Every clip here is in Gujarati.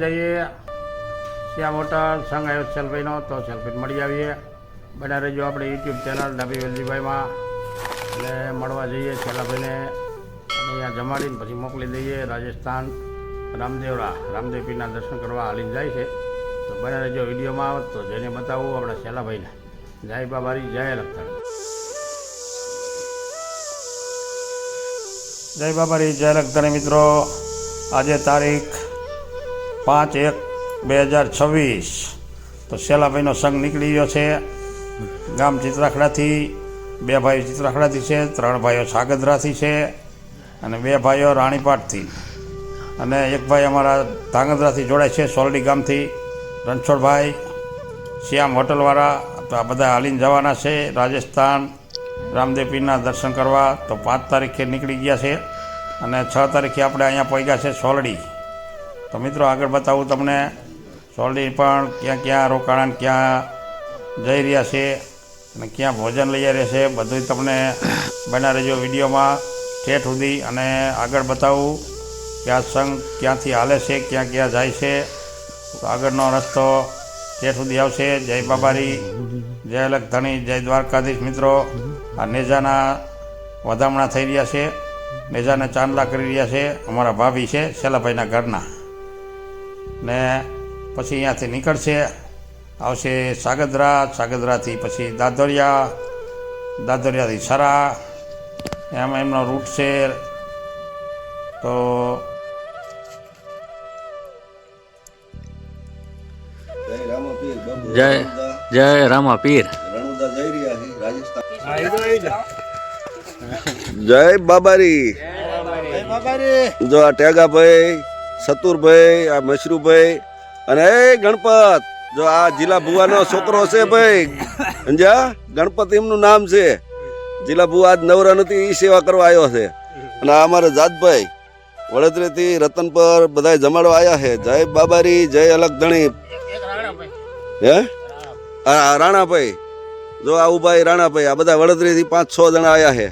જઈએ. શ્યામ હોટલ સંઘ આવ્યો સેલ્ફીનો, તો સેલ્ફી મળી આવીએ. બના રહેજો આપણે યુટ્યુબ ચેનલ ડાબી વેલજીભાઈમાં. એટલે મળવા જઈએ છેલ્લાભાઈને અહીંયા જમાડીને પછી મોકલી દઈએ રાજસ્થાન રામદેવરા રામદેવ પીરના દર્શન કરવા હાલીને જાય છે. તો બના રહેજો વિડીયોમાં. આવે તો જઈને બતાવું આપણા છેલ્લાભાઈને જય બાબારી, જય લખતા જય બાબારી, જય લખતાણી મિત્રો. આજે તારીખ પાંચ એક બે હજાર છવ્વીસ. તો શેલાભાઈનો સંઘ નીકળી ગયો છે. ગામ ચિત્રાખડાથી, બે ભાઈઓ ચિત્રાખડાથી છે, ત્રણ ભાઈઓ સાગદરાથી છે અને બે ભાઈઓ રાણીપાટથી. અને એક ભાઈ અમારા ધાંગધ્રાથી જોડાય છે, સોલડી ગામથી, રણછોડભાઈ, શ્યામ હોટલવાળા, તો આ બધા હાલીને જવાના છે, રાજસ્થાન, રામદેવપીરના દર્શન કરવા. તો પાંચ તારીખે નીકળી ગયા છે અને છ તારીખે આપણે અહીંયા પહોંચ્યા છે સોલડી. તો મિત્રો આગળ બતાવું તમને સોલડી પણ ક્યાં ક્યાં રોકાણા, ક્યાં જઈ રહ્યા છે અને ક્યાં ભોજન લઈ રહ્યા છે બધું તમને બના રહેજો વિડીયોમાં ઠેઠ સુધી. અને આગળ બતાવું કે સંઘ ક્યાંથી હાલે છે, ક્યાં ક્યાં જાય છે. તો આગળનો રસ્તો ઠેઠ સુધી આવશે. જય બાબારી, જય લખધણી ધણી, જય દ્વારકાધીશ મિત્રો. આ નેજાના વધામણા થઈ રહ્યા છે. નેજાને ચાંદલા કરી રહ્યા છે. અમારા ભાભી છે, શેલાભાઈના ઘરના. ને પછી અહીંયાથી નીકળશે. આવશે સાગદરા સાગદરાથી પછી દાદરિયા દાદરિયાથી સરા. એમ એમનો રૂટ છે. તો જય રામાપીર જય રામા પીર રણુદા જઈ રહ્યા છે રાજસ્થાન જય બાબારી. જો આ ટેગાભાઈ સતુરભાઈ, આ મશરૂભાઈ અને એ ગણપત. જો આ જિલ્લા ભુવાનો છોકરો છે ભાઈ, સમજ્યા? ગણપત એમનું નામ છે. જિલ્લા ભુવા નવરા નથી એ સેવા કરવા આવ્યો છે. અને આ અમારે જાતભાઈ, વડોદરાથી રતન પર બધા જમાડવા આવ્યા છે. જય બાબારી, જય અલગ ધણી. હે? આ રાણાભાઈ, જો આ ઉભાઈ રાણાભાઈ, આ બધા વડોદરીથી પાંચ છ જણા આવ્યા છે.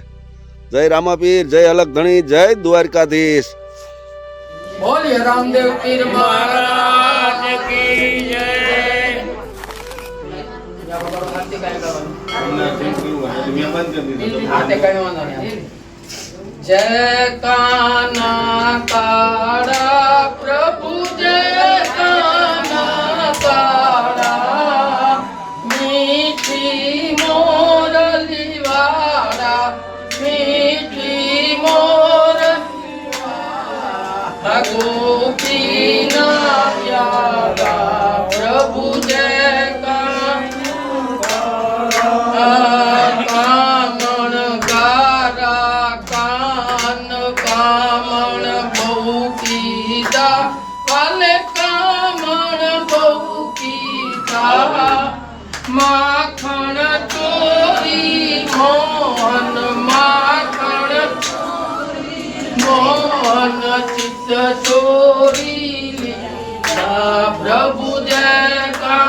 જય રામાપીર, જય અલગ ધણી, જય દ્વારકાધીશ. બોલીએ રામદેવ પીર મહારાજ કી જય. જય કાના કાળા. કામણ બહુ કીધા કાલે કામણ બહુ કીધા. માખણ ચોરી, મોહન માખણ, મોહન ચિત્ત ચોરી પ્રભુ જય કા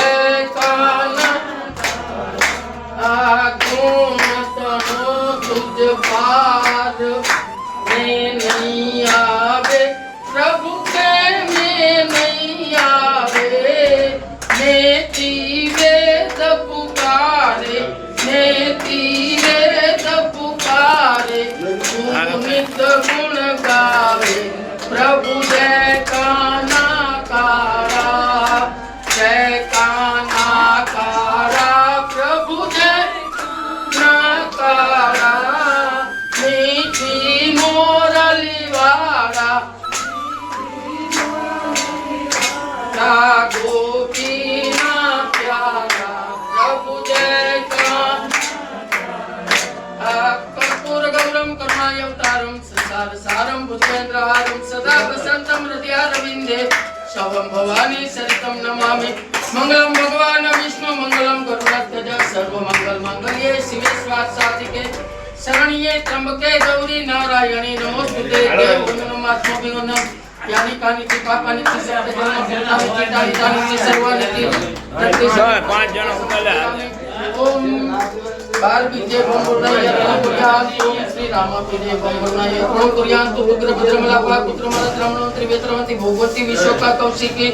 ગૌરમ કરુણાયવતારમ સંસાર સારમ ભૂતેન્દ્રહારમ સદા વસંતમ હૃદયારવિંદે શવમ ભવાની સરિતમ નમામિ મંગલમ ભગવાન વિષ્ણુ મંગલમ ગરુડધ્વજ સર્વ મંગલ મંગલ્યે શિવે સ્વાર્થ સાધિકે શરણ્યે ત્રંબકે ગૌરી નારાયણી નમોસ્તુતે દેવગુણમાત્મ વિગુણ યાની કાની તિ પાપાની સર્વ જન્મ તિ સર્વાની ओम पार्वतीय ओम पूर्णाय कुर्यात् ओम श्री रामापीडे ओम पूर्णाय ओम कुर्यात् पुत्र भद्रमलापा पुत्र मलद्रमणं त्रिवेत्रमति भोगवती विश्वका कौशिकी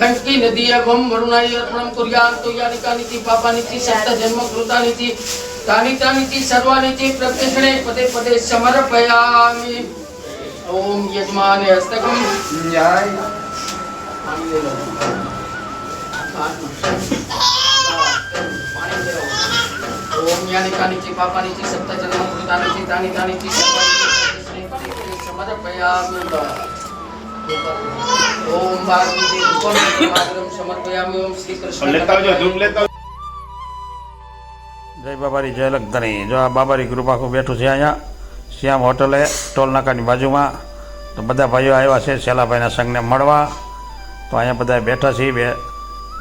कंठ की नदी है वम वरुणाय अर्पणम कुर्यात् यानिका नीति पापा नीति सप्त जन्म कृता नीति तानिता नीति सर्वा नीति प्रत्यक्षणे पदे पदे समर्पयामि। ओम यजमान हस्तकम। न्याय। ઓમ યાની કાની પાપાની ચી સપ્ત જન્મ કૃતાની ચી તાની તાની ચી ચી ઓમ ભારતી દેવી માતરમ સમર્પયામિ ઓમ શ્રી કૃષ્ણ લેતા આવજો. ધૂપ લેતા જય બાબારી, જય લગ્ધની જો આ બાબારી કૃપા આખું બેઠું છે અહીંયા, શ્યામ હોટલે ટોલ નાકાની બાજુમાં. તો બધા ભાઈઓ આવ્યા છે, શેલાભાઈના સંઘને મળવા. તો અહીંયા બધા બેઠા છીએ, બે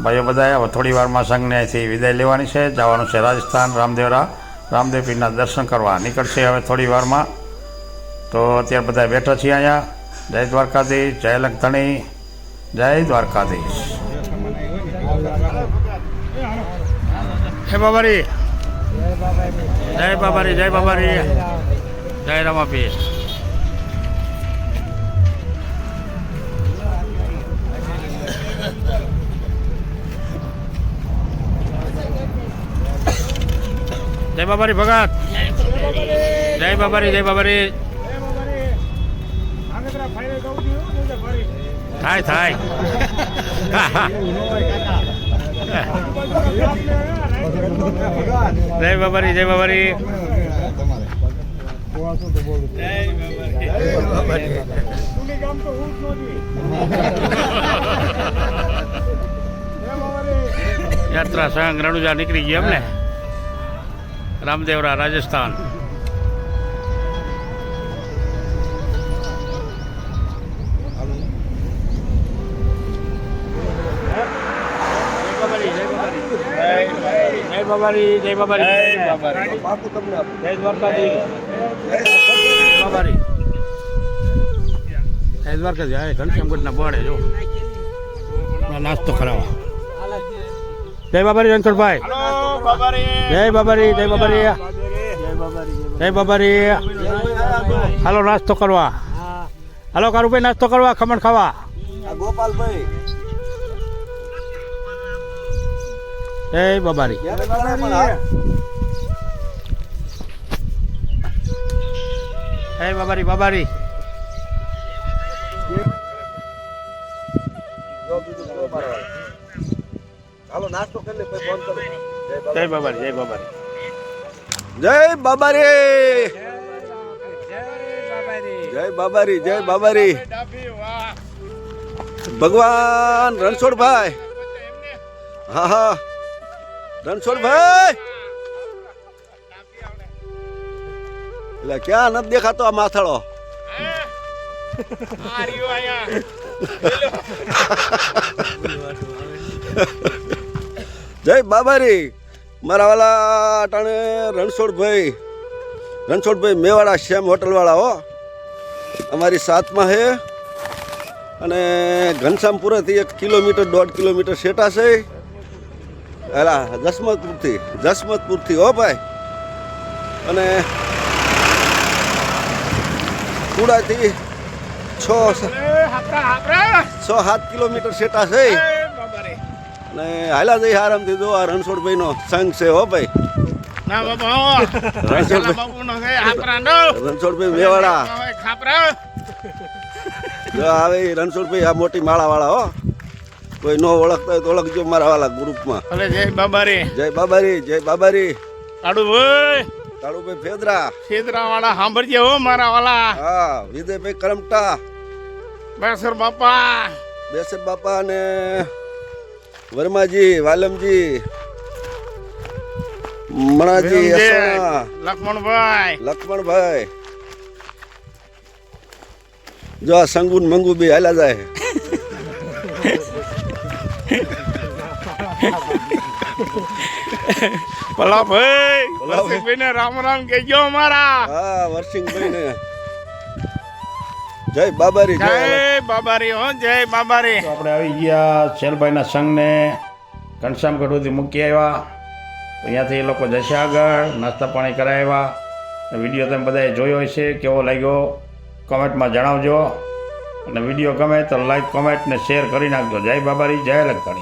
ભાઈઓ બધાએ હવે થોડી વારમાં સંઘને અહીંથી વિદાય લેવાની છે. જવાનું છે રાજસ્થાન, રામદેવરા. રામદેવ પીરના દર્શન કરવા નીકળશે હવે થોડી વારમાં. તો અત્યારે બધા બેઠા છીએ અહીંયા. જય દ્વારકાધીશ, જય લખધણી, જય દ્વારકાધીશ. હે બાબારી. જય બાબારી જય બાબારી. જય રમાપીર. જય બાબારી ભગત. જય બાબારી જય બાબારી. થાય થાય. જય બાબારી જય બાબારી. યાત્રા સંઘ રણુજા નીકળી ગઈ એમને. રામદેવરા રાજસ્થાન. જય બાબારી જય બાબારી. જય દ્વારકાધીશ. જય બાબારી. જય દ્વારકાધીશ. હા ઘનશ્યામગઢના બોર્ડે જો. નાસ્તો કરાવવા જય બાબારી રણછોડભાઈ જય બાબારી જય બાબારી. જય બાબારી. હાલો નાસ્તો કરવા. હાલો કારુભાઈ નાસ્તો કરવા ખમણ ખાવા. ગોપાલભાઈ. જય બાબારી. જય બાબારી બાબારી. હાલો નાસ્તો કરી લે પછી ફોન કરો. જય બાબા જય બાબા જય બાબારી. જય બાબારી જય બાબારી. ભગવાન રણછોડભાઈ. હા હા. રણછોડભાઈ. એટલે ક્યાં નથી દેખાતો આ માથાળો? જય બાબારી. મારા વાલા અટાણે રણછોડભાઈ રણછોડભાઈ મેવાડા શ્યામ હોટલવાળા હો. અમારી સાથમાં છે અને ઘનશ્યામપુરાથી એક કિલોમીટર દોઢ કિલોમીટર સેટા છે. એલા જસમતપુરથી જસમતપુરથી હો ભાઈ. અને કુડાથી છ છ સાત કિલોમીટર સેટા છે. અને હાલા જઈ આરામથી જો આ રણછોડભાઈનો સંઘ છે હો ભાઈ. ના બાબા રણછોડભાઈ. નો નો રણછોડભાઈ મેવાડા. ખાપરા. જો આવે રણછોડભાઈ આ મોટી માળાવાળા હો. કોઈ નો ઓળખતા હોય તો ઓળખજો મારા વાળા ગ્રુપમાં. અરે જય બાબારી. જય બાબારી જય બાબારી. કાડુ ભાઈ કાળુભાઈ ફેદરા. છેદરા વાળા સાંભળજે હો મારા વાળા હા વિજયભાઈ કરમટા. બેસર બાપા. બેસર બાપા અને વર્માજી વાલમજી મણાજી લક્ષ્મણભાઈ. લક્ષ્મણભાઈ. જો આ સંગુન મંગુ બી હાલા જાય. ભલા ભાઈ ભલા ભાઈ. ભાઈને રામ રામ કેજો અમારા. હા વર્ષિંગભાઈ ને જય બાબારી જય બાબારી, હો, જય બાબારી. તો આપણે આવી ગયા શેલભાઈના સંઘને ઘનશ્યામગઢ સુધી મૂકી આવ્યા. અહીંયાથી એ લોકો જશે આગળ, નાસ્તા પાણી કરાવ્યા. વીડિયો તમે બધાએ જોયો હશે, કેવો લાગ્યો? કોમેન્ટમાં જણાવજો. અને વીડિયો ગમે તો લાઈક, કોમેન્ટ ને શેર કરી નાખજો. જય બાબારી, જય લખતાણી